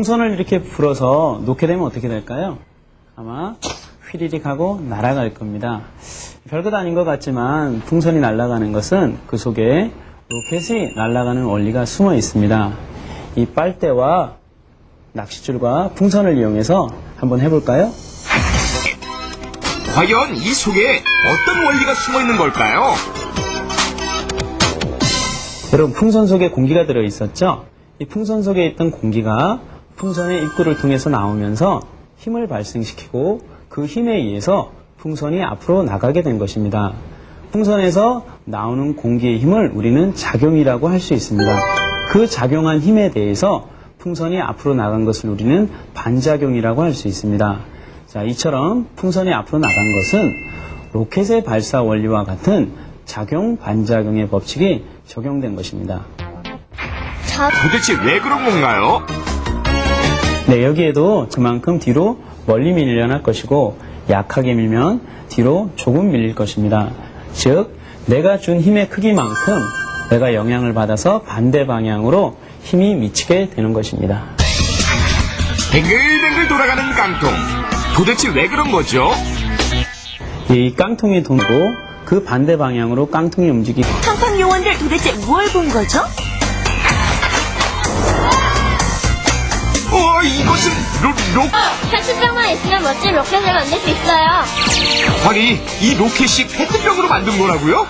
풍선을 이렇게 불어서 놓게 되면 어떻게 될까요? 아마 휘리릭 하고 날아갈 겁니다. 별것 아닌 것 같지만 풍선이 날아가는 것은 그 속에 로켓이 날아가는 원리가 숨어 있습니다. 이 빨대와 낚싯줄과 풍선을 이용해서 한번 해볼까요? 과연 이 속에 어떤 원리가 숨어 있는 걸까요? 여러분 풍선 속에 공기가 들어 있었죠? 이 풍선 속에 있던 공기가 풍선의 입구를 통해서 나오면서 힘을 발생시키고 그 힘에 의해서 풍선이 앞으로 나가게 된 것입니다. 풍선에서 나오는 공기의 힘을 우리는 작용이라고 할 수 있습니다. 그 작용한 힘에 대해서 풍선이 앞으로 나간 것을 우리는 반작용이라고 할 수 있습니다. 자, 이처럼 풍선이 앞으로 나간 것은 로켓의 발사 원리와 같은 작용 반작용의 법칙이 적용된 것입니다. 도대체 왜 그런 건가요? 네, 여기에도 그만큼 뒤로 멀리 밀려날 것이고 약하게 밀면 뒤로 조금 밀릴 것입니다. 즉, 내가 준 힘의 크기만큼 내가 영향을 받아서 반대 방향으로 힘이 미치게 되는 것입니다. 뱅글뱅글 돌아가는 깡통. 도대체 왜 그런 거죠? 이 깡통이 돌고 그 반대 방향으로 깡통이 움직이고 팡팡 요원들 도대체 뭘 본 거죠? 어, 이것은 로, 로, 페트병만 있으면 멋진 로켓을 만들 수 있어요. 아니, 이 로켓이 페트병으로 만든 거라고요?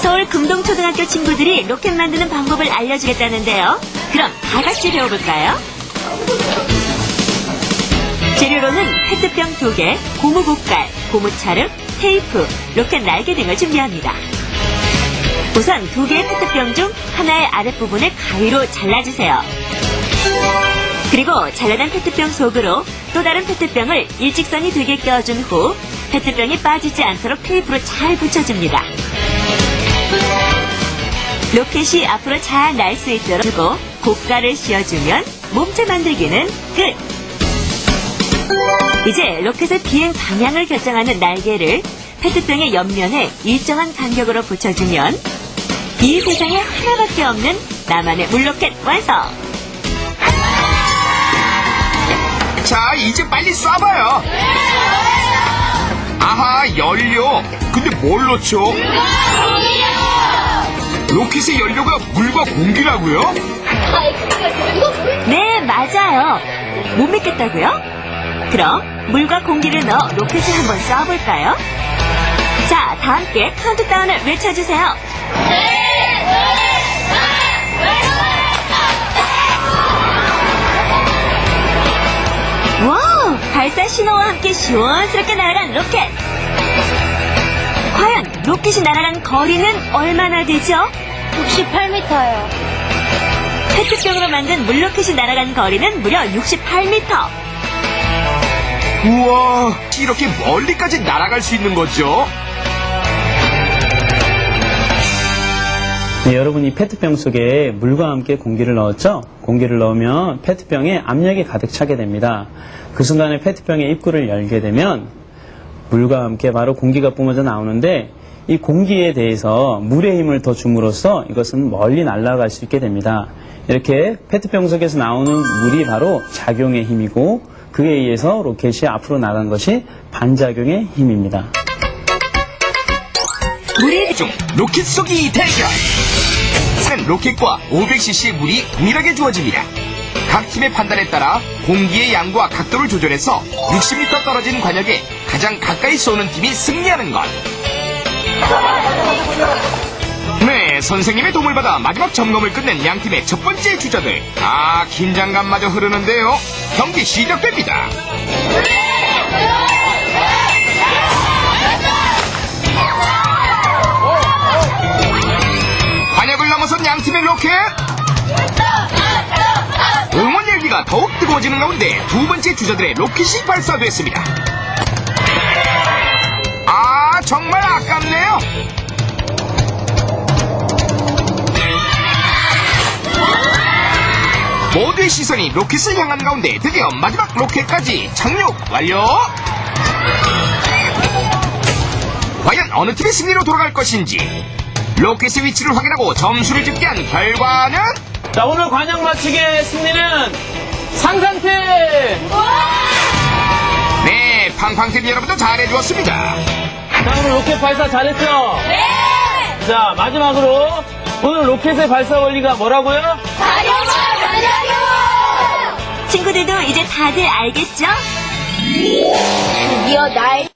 서울 금동초등학교 친구들이 로켓 만드는 방법을 알려주겠다는데요. 그럼 다 같이 배워볼까요? 재료로는 페트병 2개, 고무 곡갈, 고무 찰흙, 테이프, 로켓 날개 등을 준비합니다. 우선 두 개의 페트병 중 하나의 아랫부분을 가위로 잘라주세요. 그리고 잘라낸 페트병 속으로 또 다른 페트병을 일직선이 되게 껴준 후 페트병이 빠지지 않도록 테이프로 잘 붙여줍니다. 로켓이 앞으로 잘 날 수 있도록 두고 고가를 씌워주면 몸체 만들기는 끝! 이제 로켓의 비행 방향을 결정하는 날개를 페트병의 옆면에 일정한 간격으로 붙여주면 이 세상에 하나밖에 없는 나만의 물로켓 완성! 이제 빨리 쏴봐요. 아하, 연료. 근데 뭘 넣죠? 로켓의 연료가 물과 공기라고요? 네, 맞아요. 못 믿겠다고요? 그럼 물과 공기를 넣어 로켓을 한번 쏴볼까요? 자, 다 함께 카운트다운을 외쳐주세요. 와우! 발사 신호와 함께 시원스럽게 날아간 로켓! 과연 로켓이 날아간 거리는 얼마나 되죠? 68m예요. 페트병으로 만든 물로켓이 날아간 거리는 무려 68m. 우와, 이렇게 멀리까지 날아갈 수 있는 거죠? 네, 여러분 이 페트병 속에 물과 함께 공기를 넣었죠? 공기를 넣으면 페트병에 압력이 가득 차게 됩니다. 그 순간에 페트병의 입구를 열게 되면 물과 함께 바로 공기가 뿜어져 나오는데 이 공기에 대해서 물의 힘을 더 줌으로써 이것은 멀리 날아갈 수 있게 됩니다. 이렇게 페트병 속에서 나오는 물이 바로 작용의 힘이고 그에 의해서 로켓이 앞으로 나간 것이 반작용의 힘입니다. 물이 중 로켓 쏘기 대결. 산 로켓과 500cc 물이 동일하게 주어집니다. 각 팀의 판단에 따라 공기의 양과 각도를 조절해서 60m 떨어진 관역에 가장 가까이 쏘는 팀이 승리하는 것. 네, 선생님의 도움을 받아 마지막 점검을 끝낸 양 팀의 첫 번째 주자들. 아, 긴장감마저 흐르는데요. 경기 시작됩니다. 관역을 넘어선 양 팀의 로켓. 더욱 뜨거워지는 가운데 두 번째 주자들의 로켓이 발사됐습니다. 아, 정말 아깝네요. 모두의 시선이 로켓을 향한 가운데 드디어 마지막 로켓까지 착륙 완료! 과연 어느 팀의 승리로 돌아갈 것인지 로켓의 위치를 확인하고 점수를 집계한 결과는 자, 오늘 관영 맞추기의 승리는 상상팀! 네, 팡팡TV 여러분도 잘해주었습니다. 자, 오늘 로켓 발사 잘했죠? 네! 자, 마지막으로 오늘 로켓의 발사 원리가 뭐라고요? 친구들도 이제 다들 알겠죠? 드디어 날